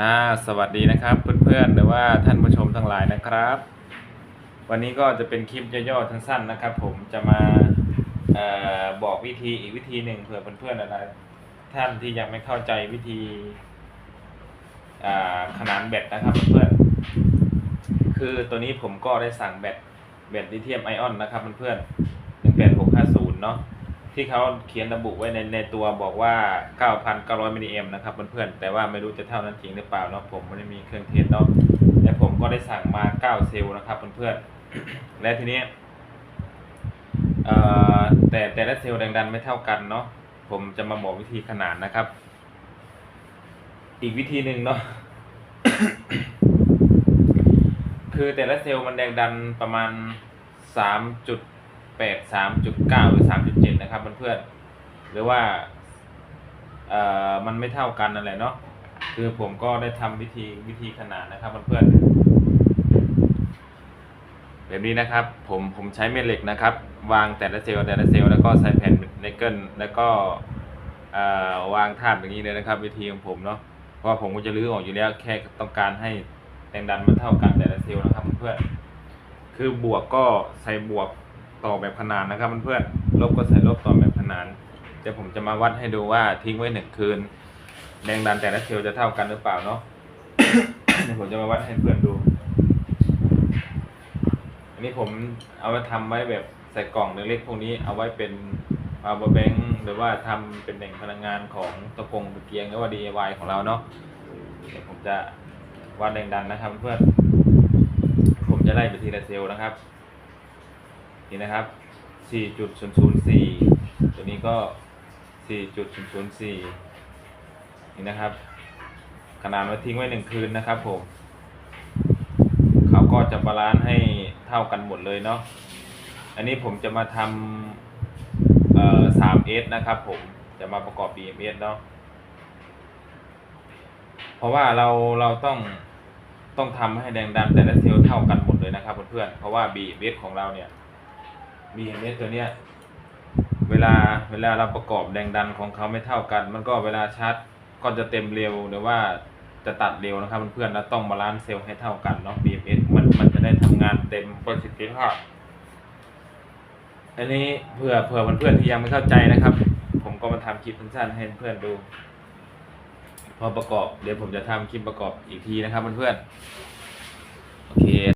อ่าสวัสดีนะครับเพื่อนๆหรือว่าท่านผู้ชมทั้งหลายนะครับ วันนี้ก็จะเป็นคลิปย่อๆสั้นๆนะครับ ผมจะมาอบอกวิธีอีกวิธีหนึ่งเผื่อเพื่อนๆอะไรท่านที่ยังไม่เข้าใจวิธีขนานแบตนะครับเพื่อนๆคือตัวนี้ผมก็ได้สั่งแบตแบตลิเธียมไอออนนะครับเพื่อนๆหนึ่งแปดหกห้าศูนย์เนาะ ที่เขาเขียนระบุไว้ในในตัวบอกว่า 9,900มิลลิแอมนะครับเพื่อนๆแต่ว่าไม่รู้จะเท่านั้นจริงหรือเปล่าเนาะผมไม่ได้มีเครื่องเทสเนาะและผมก็ได้สั่งมา 9 เซลล์นะครับเพื่อนๆและทีนี้เอ่อแต่แต่ละเซลล์แรงดันไม่เท่ากันเนาะผมจะมาบอกวิธีขนานนะครับ อีกวิธีหนึ่งเนาะคือแต่ละเซลล์มันแรงดันประมาณสามจุดแปดสามจุดเก้าหรือสามจุดเจ็ด นะครับเพื่อนๆหรือว่าเอ่อมันไม่เท่ากันนั่นแหละเนาะคือผมก็ได้ทำวิธีวิธีขนาดนะครับเพื่อนๆแบบนี้นะครับ ผมผมใช้เม็ดเหล็กนะครับ วางแต่ละเซลล์แต่ละเซลล์แล้วก็ใส่แผ่นไนเกิลแล้วก็เอ่อวางทาบอย่างนี้เลยนะครับ วิธีของผมเนาะเพราะผมก็จะรื้อออกอยู่แล้วแค่ต้องการให้แรงดันมันเท่ากันแต่ละเซลล์นะครับเพื่อนๆคือบวกก็ใส่บวก ต่อแบบขนานนะครับเพื่อนๆลบก็ใส่ลบต่อแบบขนานเดี๋ยวผมจะมาวัดให้ดูว่าทิ้งไว้หนึ่งคืน แรงดันแต่ละเซลล์จะเท่ากันหรือเปล่าเนาะเดี๋ยวผมจะมาวัดให้เพื่อนดู อันนี้ผมเอาไว้ทำไว้แบบใส่กล่องเล็กๆพวกนี้เอาไว้เป็น power bank หรือว่าทำเป็นแหล่งพลังงานของตะกงตะเกียงหรือว่า DIY ของเราเนาะเดี๋ยวผมจะวัดแรงดันนะครับเพื่อนผมจะไล่ไปทีละเซลล์นะครับ นี่นะครับ 4.004 ตัวนี้ก็ 4.004 นี่นะครับ ขนาดไว้ทิ้งไว้หนึ่งคืนนะครับผม เขาก็จะบาลานซ์ให้เท่ากันหมดเลยเนาะ อันนี้ผมจะมาทำเอ่อ 3S นะครับผม จะมาประกอบ BMS เนาะ เพราะว่าเราเราต้องต้องทำให้แรงดันแต่ละเซลล์เท่ากันหมดเลยนะครับเพื่อนๆ เพราะว่า BMS ของเราเนี่ย BMS ตัวเนี้ยเวลาเวลาเราประกอบแรงดันของเขาไม่เท่ากัน มันก็เวลาชาร์จก็จะเต็มเร็วหรือว่าจะตัดเร็วนะครับเพื่อนๆแล้วต้องบาลานซ์เซลล์ให้เท่ากันเนาะ BMS มันมันจะได้ทำงานเต็มประสิทธิภาพอันนี้เผื่อเผื่อเพื่อนๆที่ยังไม่เข้าใจนะครับ ผมก็มาทำคลิปสั้นๆให้เพื่อนๆดู พอประกอบเดี๋ยวผมจะทำคลิปประกอบอีกทีนะครับเพื่อนๆโอเค